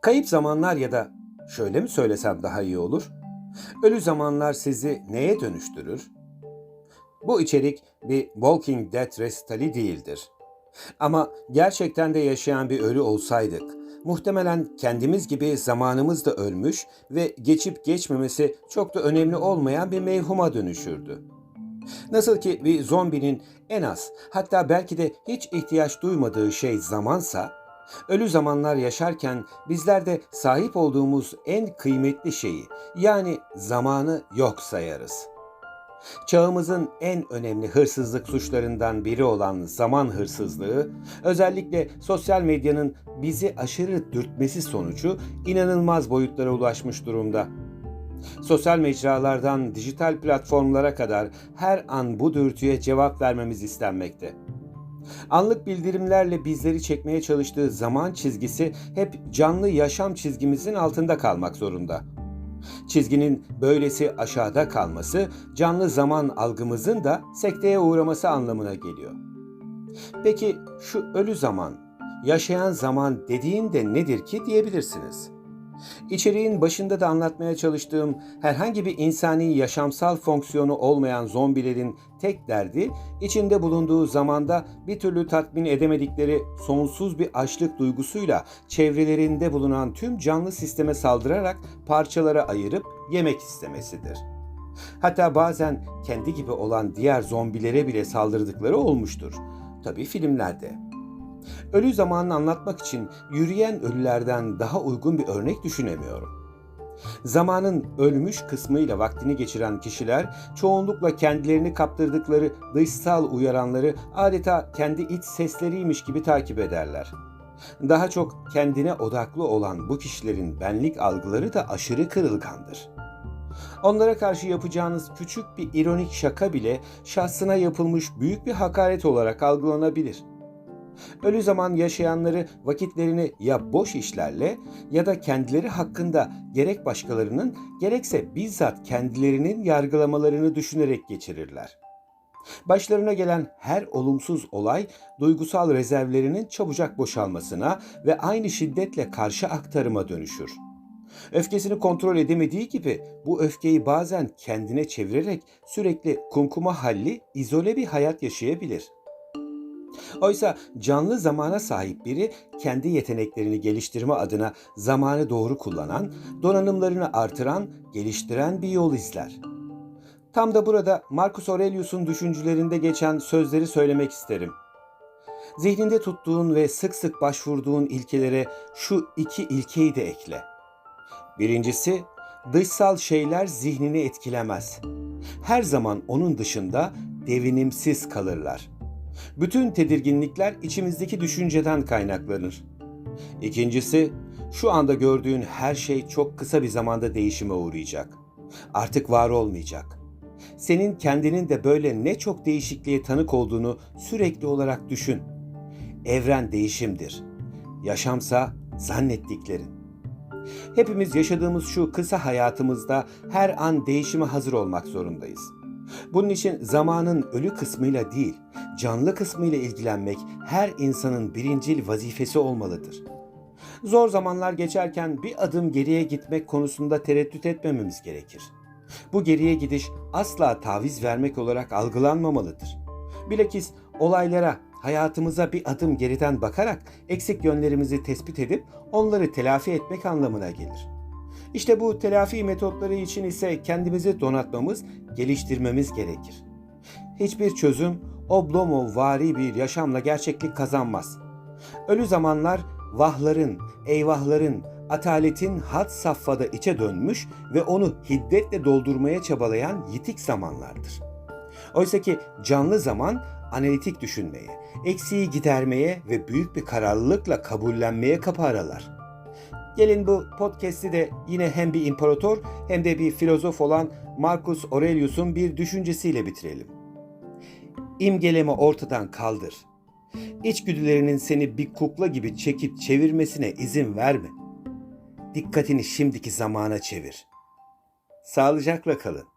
Kayıp zamanlar ya da şöyle mi söylesem daha iyi olur? Ölü zamanlar sizi neye dönüştürür? Bu içerik bir Walking Dead resitali değildir. Ama gerçekten de yaşayan bir ölü olsaydık, muhtemelen kendimiz gibi zamanımız da ölmüş ve geçip geçmemesi çok da önemli olmayan bir mevhuma dönüşürdü. Nasıl ki bir zombinin en az hatta belki de hiç ihtiyaç duymadığı şey zamansa, ölü zamanlar yaşarken bizler de sahip olduğumuz en kıymetli şeyi yani zamanı yok sayarız. Çağımızın en önemli hırsızlık suçlarından biri olan zaman hırsızlığı, özellikle sosyal medyanın bizi aşırı dürtmesi sonucu inanılmaz boyutlara ulaşmış durumda. Sosyal mecralardan dijital platformlara kadar her an bu dürtüye cevap vermemiz istenmekte. Anlık bildirimlerle bizleri çekmeye çalıştığı zaman çizgisi hep canlı yaşam çizgimizin altında kalmak zorunda. Çizginin böylesi aşağıda kalması canlı zaman algımızın da sekteye uğraması anlamına geliyor. Peki şu ölü zaman, yaşayan zaman dediğin de nedir ki diyebilirsiniz. İçeriğin başında da anlatmaya çalıştığım herhangi bir insani yaşamsal fonksiyonu olmayan zombilerin tek derdi içinde bulunduğu zamanda bir türlü tatmin edemedikleri sonsuz bir açlık duygusuyla çevrelerinde bulunan tüm canlı sisteme saldırarak parçalara ayırıp yemek istemesidir. Hatta bazen kendi gibi olan diğer zombilere bile saldırdıkları olmuştur. Tabii filmlerde. Ölü zamanını anlatmak için yürüyen ölülerden daha uygun bir örnek düşünemiyorum. Zamanın ölmüş kısmıyla vaktini geçiren kişiler çoğunlukla kendilerini kaptırdıkları dışsal uyaranları adeta kendi iç sesleriymiş gibi takip ederler. Daha çok kendine odaklı olan bu kişilerin benlik algıları da aşırı kırılgandır. Onlara karşı yapacağınız küçük bir ironik şaka bile şahsına yapılmış büyük bir hakaret olarak algılanabilir.'' Ölü zaman yaşayanları vakitlerini ya boş işlerle ya da kendileri hakkında gerek başkalarının gerekse bizzat kendilerinin yargılamalarını düşünerek geçirirler. Başlarına gelen her olumsuz olay duygusal rezervlerinin çabucak boşalmasına ve aynı şiddetle karşı aktarıma dönüşür. Öfkesini kontrol edemediği gibi bu öfkeyi bazen kendine çevirerek sürekli kumkuma halli izole bir hayat yaşayabilir. Oysa canlı zamana sahip biri kendi yeteneklerini geliştirme adına zamanı doğru kullanan, donanımlarını artıran, geliştiren bir yol izler. Tam da burada Marcus Aurelius'un düşüncelerinde geçen sözleri söylemek isterim. Zihninde tuttuğun ve sık sık başvurduğun ilkelere şu iki ilkeyi de ekle. Birincisi, dışsal şeyler zihnini etkilemez. Her zaman onun dışında devinimsiz kalırlar.'' Bütün tedirginlikler içimizdeki düşünceden kaynaklanır. İkincisi, şu anda gördüğün her şey çok kısa bir zamanda değişime uğrayacak. Artık var olmayacak. Senin kendinin de böyle ne çok değişikliğe tanık olduğunu sürekli olarak düşün. Evren değişimdir. Yaşamsa zannettiklerin. Hepimiz yaşadığımız şu kısa hayatımızda her an değişime hazır olmak zorundayız. Bunun için zamanın ölü kısmıyla değil, canlı kısmıyla ilgilenmek her insanın birincil vazifesi olmalıdır. Zor zamanlar geçerken bir adım geriye gitmek konusunda tereddüt etmememiz gerekir. Bu geriye gidiş asla taviz vermek olarak algılanmamalıdır. Bilakis olaylara, hayatımıza bir adım geriden bakarak eksik yönlerimizi tespit edip onları telafi etmek anlamına gelir. İşte bu telafi metotları için ise kendimizi donatmamız, geliştirmemiz gerekir. Hiçbir çözüm Oblomov vari bir yaşamla gerçeklik kazanmaz. Ölü zamanlar vahların, eyvahların, ataletin had safhada içe dönmüş ve onu hiddetle doldurmaya çabalayan yitik zamanlardır. Oysa ki canlı zaman analitik düşünmeye, eksiği gidermeye ve büyük bir kararlılıkla kabullenmeye kapı aralar. Gelin bu podcast'i de yine hem bir imparator hem de bir filozof olan Marcus Aurelius'un bir düşüncesiyle bitirelim. İmgeleme ortadan kaldır. İçgüdülerinin seni bir kukla gibi çekip çevirmesine izin verme. Dikkatini şimdiki zamana çevir. Sağlıcakla kalın.